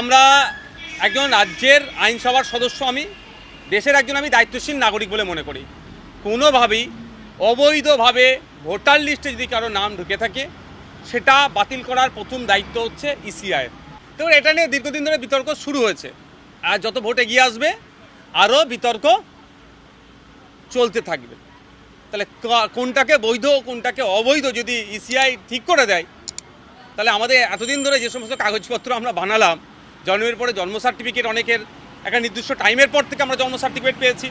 আমরা একজন রাজ্যের আইনসভার সদস্য আমি, দেশের একজন আমি দায়িত্বশীল নাগরিক বলে মনে করি। কোনোভাবেই অবৈধভাবে ভোটার লিস্টে যদি কারও নাম ঢুকে থাকে, সেটা বাতিল করার প্রথম দায়িত্ব হচ্ছে ইসিআই তো এটা নিয়ে দীর্ঘদিন ধরে বিতর্ক শুরু হয়েছে। আর যত ভোট এগিয়ে আসবে, আরও বিতর্ক চলতে থাকবে। তাহলে কোনটাকে বৈধ, কোনটাকে অবৈধ যদি ইসিআই ঠিক করে দেয়, তাহলে আমাদের এতদিন ধরে যে সমস্ত কাগজপত্র আমরা বানালাম জন্মের পরে জন্ম সার্টিফিকেট অনেকের একটা নির্দিষ্ট টাইমের পর থেকে আমরা জন্ম সার্টিফিকেট পেয়েছি।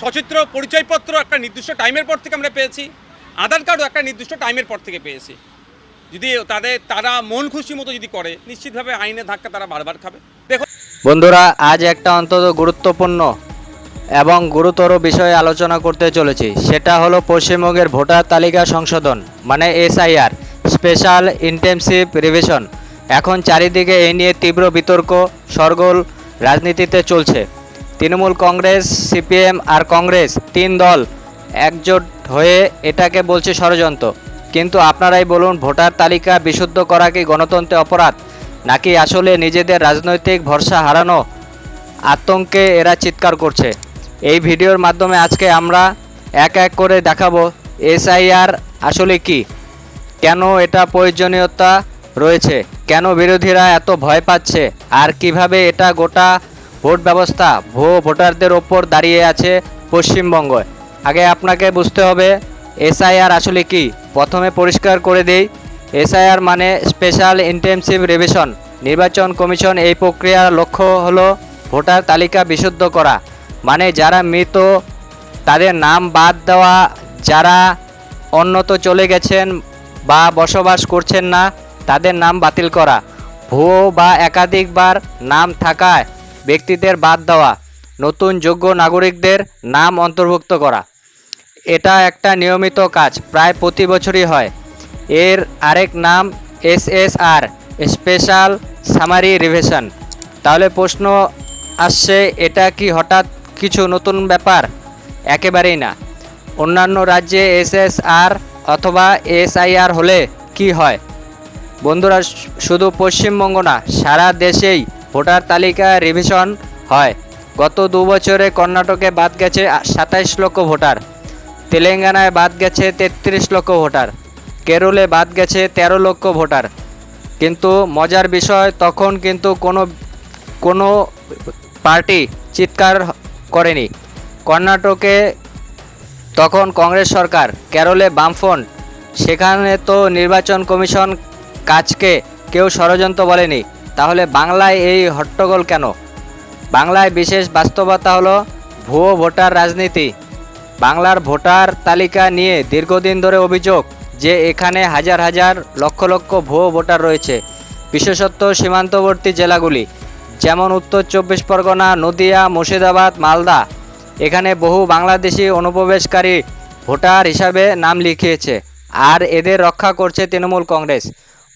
সচিত্র, পরিচয়পত্র একটা নির্দিষ্ট টাইমের পর থেকে আমরা পেয়েছি। আধার কার্ডও একটা নির্দিষ্ট টাইমের পর থেকে পেয়েছি। যদি তাদের, তারা মন খুশি মতো যদি করে, নিশ্চিতভাবে আইনের ধাক্কা তারা বারবার খাবে। দেখো বন্ধুরা, আজ একটা অন্তত গুরুত্বপূর্ণ এবং গুরুতর বিষয়ে আলোচনা করতে চলেছি। সেটা হলো পশ্চিমবঙ্গের ভোটার তালিকা সংশোধন মানে এসআইআর, স্পেশাল ইন্টেনসিভ রিভিশন। এখন চারিদিকে এই নিয়ে তীব্র বিতর্ক, সরগোল রাজনীতিতে চলছে। তৃণমূল কংগ্রেস, সিপিএম আর কংগ্রেস তিন দল একজোট হয়ে এটাকে বলছে ষড়যন্ত্র। কিন্তু আপনারাই বলুন, ভোটার তালিকা বিশুদ্ধ করা কি গণতন্ত্রে অপরাধ? নাকি আসলে নিজেদের রাজনৈতিক ভরসা হারানো আতঙ্কে এরা চিৎকার করছে? এই ভিডিওর মাধ্যমে আজকে আমরা এক এক করে দেখাবো, এসআইআর আসলে কি? কেন এটা প্রয়োজনীয়তা? রয়েছে। কেন বিরোধীরা এত ভয় পাচ্ছে? আর কীভাবে এটা গোটা ভোট ব্যবস্থা ভুয়ো ভোটারদের ওপর দাঁড়িয়ে আছে পশ্চিমবঙ্গ আগে আপনাকে বুঝতে হবে, এসআইআর আসলে কি? প্রথমে পরিষ্কার করে দেই, এসআইআর মানে স্পেশাল ইন্টেনসিভ রিভিশন। নির্বাচন কমিশন এই প্রক্রিয়ার লক্ষ্য হলো ভোটার তালিকা বিশুদ্ধ করা। মানে যারা মৃত, তাদের নাম বাদ দেওয়া, যারা অন্যত চলে গেছেন বা বসবাস করছেন না তাদের নাম বাতিল করা। ভুয়ো বা একাধিকবার নাম থাকায় ব্যক্তিদের বাদ দেওয়া, নতুন যোগ্য নাগরিকদের নাম অন্তর্ভুক্ত করা। এটা একটা নিয়মিত কাজ, প্রায় প্রতি বছরই হয়। এর আরেক নাম এসএসআর, স্পেশাল সামারি রিভিশন। তাহলে প্রশ্ন আসছে, এটা কি হঠাৎ কিছু নতুন ব্যাপার? একেবারেই না। অন্যান্য রাজ্যে এসএসআর অথবা এসআইআর হলে কি হয়? বন্ধুরা শুধু পশ্চিমবঙ্গ না, সারা দেশেই ভোটার তালিকা রিভিশন হয়। গত দু বছরে কর্ণাটকে বাদ গেছে সাতাইশ লক্ষ ভোটার। তেলেঙ্গানায় বাদ গেছে তেত্রিশ লক্ষ ভোটার। কেরলে বাদ গেছে তেরো লক্ষ ভোটার। কিন্তু মজার বিষয়, তখন কিন্তু কোনো কোনো পার্টি চিৎকার করেনি। কর্ণাটকে তখন কংগ্রেস সরকার, কেরলে বামফ্রন্ট। সেখানে তো নির্বাচন কমিশন কাজকে কেউ ষড়যন্ত্র বলেনি। তাহলে বাংলায় এই হট্টগোল কেন? বাংলায় বিশেষ বাস্তবতা হলো ভুয়ো ভোটার রাজনীতি। বাংলার ভোটার তালিকা নিয়ে দীর্ঘদিন ধরে অভিযোগ যে এখানে হাজার হাজার লক্ষ লক্ষ ভুয়ো ভোটার রয়েছে, বিশেষত সীমান্তবর্তী জেলাগুলি, যেমন উত্তর চব্বিশ পরগনা, নদিয়া, মুর্শিদাবাদ, মালদা। এখানে বহু বাংলাদেশি অনুপ্রবেশকারী ভোটার হিসাবে নাম লিখিয়েছে, আর এদের রক্ষা করছে তৃণমূল কংগ্রেস।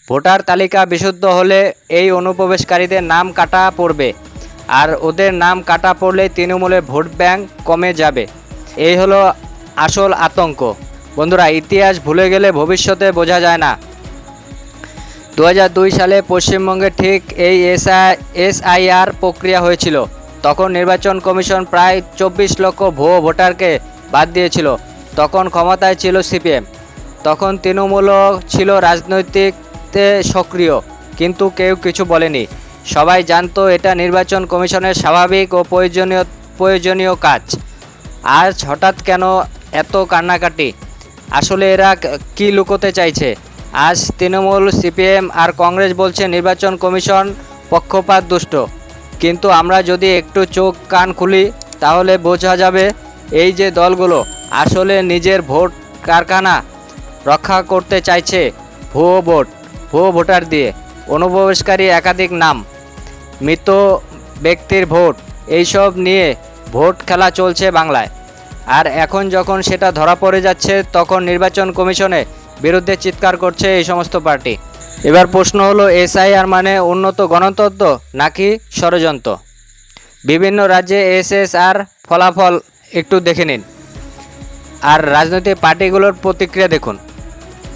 ভোটার তালিকা বিশুদ্ধ হলে এই অনুপ্রবেশকারীদের নাম কাটা পড়বে। আর ওদের নাম কাটা পড়লে তৃণমূলের ভোট ব্যাংক কমে যাবে। এই হলো আসল আতঙ্ক। বন্ধুরা, ইতিহাস ভুলে গেলে ভবিষ্যতে বোঝা যায় না। দু হাজার দুই সালে পশ্চিমবঙ্গে ঠিক এই এসআই এসআইআর প্রক্রিয়া হয়েছিল। তখন নির্বাচন কমিশন প্রায় চব্বিশ লক্ষ ভুয়ো ভোটারকে বাদ দিয়েছিল। তখন ক্ষমতায় ছিল সিপিএম। তখন তৃণমূলও ছিল রাজনৈতিকতে সক্রিয়, কিন্তু কেউ কিছু বলেনি। সবাই জানতো এটা নির্বাচন কমিশনের স্বাভাবিক ও প্রয়োজনীয় প্রয়োজনীয় কাজ। আজ হঠাৎ কেন এত কান্নাকাটি? আসলে এরা কি লুকোতে চাইছে? আজ তৃণমূল, সিপিএম আর কংগ্রেস বলছে নির্বাচন কমিশন পক্ষপাত দুষ্ট। কিন্তু আমরা যদি একটু চোখ কান খুলি, তাহলে বোঝা যাবে এই যে দলগুলো আসলে নিজের ভোট কারখানা রক্ষা করতে চাইছে ভুয়ো ভোট। ভুয়ো ভোটার দিয়ে অনুপ্রবেশকারী একাধিক নাম, মৃত ব্যক্তির ভোট, এইসব নিয়ে ভোট খেলা চলছে বাংলায়। আর এখন যখন সেটা ধরা পড়ে যাচ্ছে, তখন নির্বাচন কমিশনে বিরুদ্ধে চিৎকার করছে এই সমস্ত পার্টি। এবার প্রশ্ন হলো, এসআইআর মানে উন্নত গণতন্ত্র নাকি ষড়যন্ত্র? বিভিন্ন রাজ্যে এসএসআর ফলাফল একটু দেখে নিন। আর রাজনৈতিক পার্টিগুলোর প্রতিক্রিয়া দেখুন।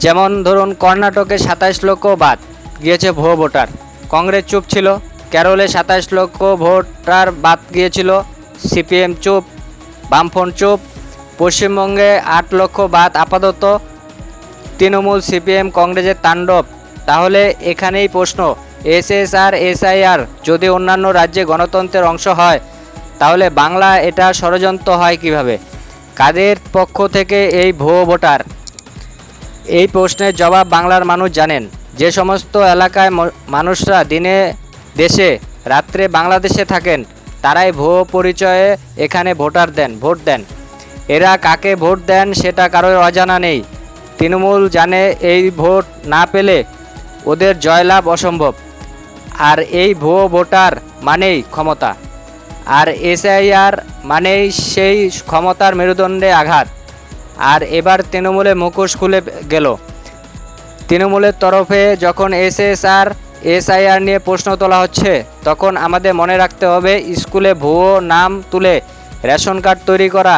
যেমন ধরুন কর্ণাটকে সাতাইশ লক্ষ বাদ, গিয়েছে ভুয়ো ভোটার। কংগ্রেস চুপ ছিল, কেরলে সাতাশ লক্ষ ভোটার বাদ গিয়েছিল, সিপিএম চুপ, বামফ্রন্ট চুপ, পশ্চিমবঙ্গে আট লক্ষ বাদ আপাতত, তৃণমূল, সিপিএম, কংগ্রেসের তাণ্ডব। তাহলে এখানেই প্রশ্ন, এসএসআর, এসআইআর যদি অন্যান্য রাজ্যে গণতন্ত্রের অংশ হয়, তাহলে বাংলা এটা ষড়যন্ত্র হয় কীভাবে? কাদের পক্ষ থেকে এই ভুয়ো ভোটার? এই প্রশ্নের জবাব বাংলার মানুষ জানেন। যে সমস্ত এলাকায় মানুষরা দিনে, দেশে, রাত্রে বাংলাদেশে থাকেন, তারাই ভুয়ো পরিচয়ে এখানে ভোটার দেন, ভোট দেন। এরা কাকে ভোট দেন সেটা কারোর অজানা নেই। তৃণমূল জানে এই ভোট না পেলে ওদের জয়লাভ অসম্ভব। আর এই ভুয়ো ভোটার মানেই ক্ষমতা। আর এসআইআর মানেই সেই ক্ষমতার মেরুদণ্ডে আঘাত। আর এবার তৃণমূলে মুখোশ খুলে গেল। তৃণমূলের তরফে যখন এসএসআর, এসআইআর নিয়ে প্রশ্ন তোলা হচ্ছে, তখন আমাদের মনে রাখতে হবে, স্কুলে ভুয়ো নাম তুলে রেশন কার্ড তৈরি করা,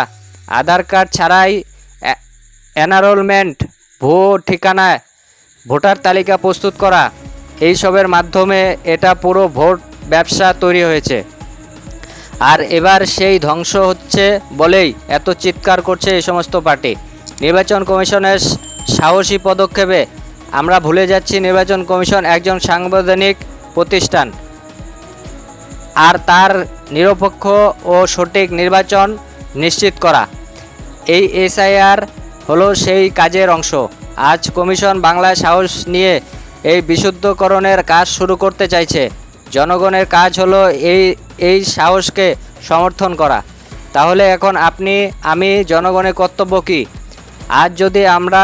আধার কার্ড ছাড়াই এনারোলমেন্ট ভুয়ো ঠিকানায় ভোটার তালিকা প্রস্তুত করা, এইসবের মাধ্যমে এটা পুরো ভোট ব্যবসা তৈরি হয়েছে। আর এবার সেই ধ্বংস হচ্ছে বলেই এত চিৎকার করছে এই সমস্ত পার্টি। নির্বাচন কমিশনের সাহসী পদক্ষেপে আমরা ভুলে যাচ্ছি নির্বাচন কমিশন একজন সাংবিধানিক প্রতিষ্ঠান। আর তার নিরপেক্ষ ও সঠিক নির্বাচন নিশ্চিত করা। এই এসআইআর হলো সেই কাজের অংশ। আজ কমিশন বাংলায় সাহস নিয়ে এই বিশুদ্ধকরণের কাজ শুরু করতে চাইছে। জনগণের কাজ হলো এই এই সাহসকে সমর্থন করা। তাহলে এখন আপনি, আমি, জনগণের কর্তব্য কী? আজ যদি আমরা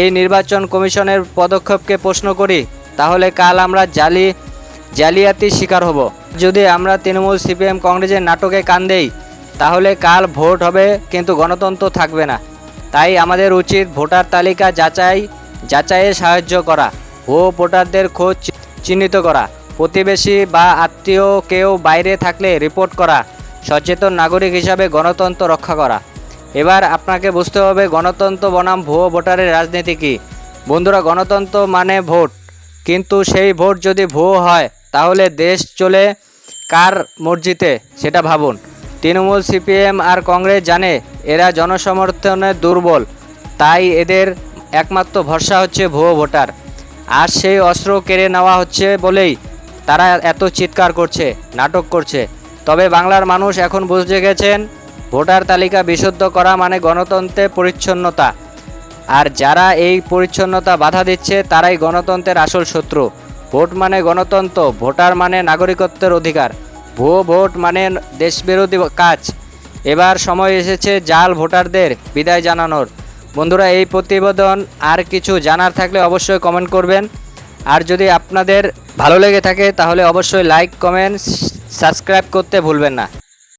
এই নির্বাচন কমিশনের পদক্ষেপকে প্রশ্ন করি, তাহলে কাল আমরা জালি, জালিয়াতির শিকার হব। যদি আমরা তৃণমূল সিপিএম কংগ্রেসের নাটকে কান দেই, তাহলে কাল ভোট হবে, কিন্তু গণতন্ত্র থাকবে না। তাই আমাদের উচিত ভোটার তালিকা যাচাই, যাচাইয়ে সাহায্য করা ও ভোটারদের খোঁজ চিহ্নিত করা। প্রতিবেশী বা আত্মীয় কেউ বাইরে থাকলে রিপোর্ট করা, সচেতন নাগরিক হিসাবে গণতন্ত্র রক্ষা করা। এবার আপনাকে বুঝতে হবে গণতন্ত্র বনাম ভুয়ো ভোটারের রাজনীতি কী। বন্ধুরা, গণতন্ত্র মানে ভোট। কিন্তু সেই ভোট যদি ভুয়ো হয়, তাহলে দেশ চলে কার মর্জিতে, সেটা ভাবুন। তৃণমূল, সিপিএম আর কংগ্রেস জানে এরা জনসমর্থনে দুর্বল। তাই এদের একমাত্র ভরসা হচ্ছে ভুয়ো ভোটার। আর সেই অস্ত্র কেড়ে নেওয়া হচ্ছে বলেই তারা এত চিৎকার করছে, নাটক করছে। তবে বাংলার মানুষ এখন বুঝে গেছেন, ভোটার তালিকা বিশুদ্ধ করা মানে গণতন্ত্রের পরিচ্ছন্নতা। আর যারা এই পরিচ্ছন্নতা বাধা দিচ্ছে, তারাই গণতন্ত্রের আসল শত্রু। ভোট মানে গণতন্ত্র, ভোটার মানে নাগরিকত্বের অধিকার। ভুয়ো ভোট মানে দেশবিরোধী কাজ। এবার সময় এসেছে জাল ভোটারদের বিদায় জানানোর। বন্ধুরা, এই প্রতিবেদন আর কিছু জানার থাকলে অবশ্যই কমেন্ট করবেন। আর যদি আপনাদের ভালো লেগে থাকে তাহলে অবশ্যই লাইক কমেন্ট সাবস্ক্রাইব করতে ভুলবেন না।